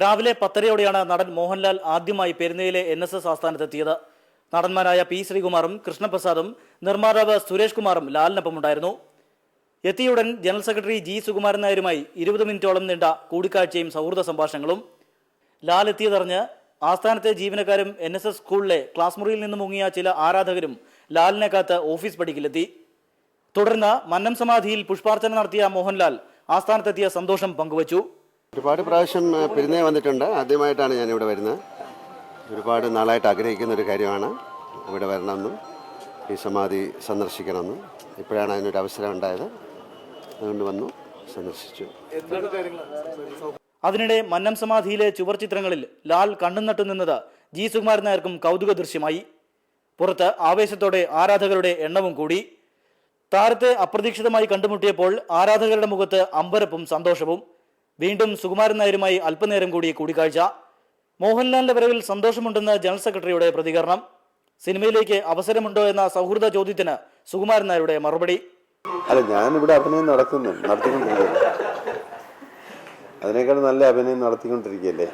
രാവിലെ പത്തരയോടെയാണ് നടൻ മോഹൻലാൽ ആദ്യമായി പെരുന്നയിലെ എൻ എസ് എസ് ആസ്ഥാനത്തെത്തിയത്. നടന്മാരായ പി ശ്രീകുമാറും കൃഷ്ണപ്രസാദും നിർമ്മാതാവ് സുരേഷ് കുമാറും ലാലിനൊപ്പമുണ്ടായിരുന്നു. എത്തിയുടൻ ജനറൽ സെക്രട്ടറി ജി സുകുമാരൻ നായരുമായി ഇരുപത് മിനിറ്റോളം നീണ്ട കൂടിക്കാഴ്ചയും സൗഹൃദ സംഭാഷണങ്ങളും. ലാൽ എത്തിയതറിഞ്ഞ് ആസ്ഥാനത്തെ ജീവനക്കാരും എൻ എസ് എസ് സ്കൂളിലെ ക്ലാസ് മുറിയിൽ നിന്ന് മുങ്ങിയ ചില ആരാധകരും ലാലിനെ കാത്ത് ഓഫീസ് പടിക്കിലെത്തി. തുടർന്ന് മന്നം സമാധിയിൽ പുഷ്പാർച്ചന നടത്തിയ മോഹൻലാൽ ആസ്ഥാനത്തെത്തിയ സന്തോഷം പങ്കുവച്ചു. ഒരുപാട് പ്രാവശ്യം പെരുന്നേ വന്നിട്ടുണ്ട്. ആദ്യമായിട്ടാണ് ഞാൻ ഇവിടെ വരുന്നത്. ഒരുപാട് നാളായിട്ട് ആഗ്രഹിക്കുന്ന ഒരു കാര്യമാണ് ഇവിടെ വരണമെന്നും ഈ സമാധി സന്ദർശിക്കണമെന്നും. ഇപ്പോഴാണ് അതിനൊരു അവസരം ഉണ്ടായത്. അതുകൊണ്ട് വന്നു സന്ദർശിച്ചു. അതിനിടെ മന്നം സമാധിയിലെ ചുവർ ചിത്രങ്ങളിൽ ലാൽ കണ്ണും നട്ടു നിന്നത് ജി സുകുമാരൻ നായർക്കും കൗതുക ദൃശ്യമായി പുറത്ത് ആവേശത്തോടെ ആരാധകരുടെ എണ്ണവും കൂടി. താരത്തെ അപ്രതീക്ഷിതമായി കണ്ടുമുട്ടിയപ്പോൾ ആരാധകരുടെ മുഖത്ത് അമ്പരപ്പും സന്തോഷവും. വീണ്ടും സുകുമാരൻ നായരുമായി അല്പനേരം കൂടി കൂടിക്കാഴ്ച. മോഹൻലാലിന്റെ വരവിൽ സന്തോഷമുണ്ടെന്ന് ജനറൽ സെക്രട്ടറിയുടെ പ്രതികരണം. സിനിമയിലേക്ക് അവസരമുണ്ടോ എന്ന സൗഹൃദ ചോദ്യത്തിന് സുകുമാരൻ നായരുടെ മറുപടി. അല്ല ഞാൻ ഇവിടെ അഭിനയം നടത്തുന്നു നടത്തിക്കൊണ്ടിരിക്കുകയല്ലേ അതിനേക്കാൾ നല്ല അഭിനയം നടത്തിക്കൊണ്ടിരിക്കുകയല്ലേ?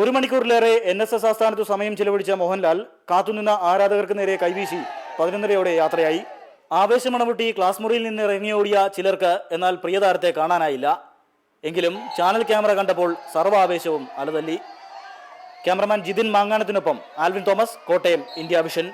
ഒരു മണിക്കൂറിലേറെ എൻ എസ് എസ് ആസ്ഥാനത്തു സമയം ചെലവഴിച്ച മോഹൻലാൽ കാത്തുനിന്ന ആരാധകർക്ക് നേരെ കൈവീശി പതിനൊന്നരയോടെ യാത്രയായി. ആവേശമണമുട്ടി ക്ലാസ് മുറിയിൽ നിന്ന് ഇറങ്ങിയോടിയ ചിലർക്ക് എന്നാൽ പ്രിയതാരത്തെ കാണാനായില്ല. എങ്കിലും ചാനൽ ക്യാമറ കണ്ടപ്പോൾ സർവാവേശവും അലതല്ലി. ക്യാമറമാൻ ജിതിൻ മാങ്ങാനത്തിനൊപ്പം Alvin Thomas Kottayam India vision.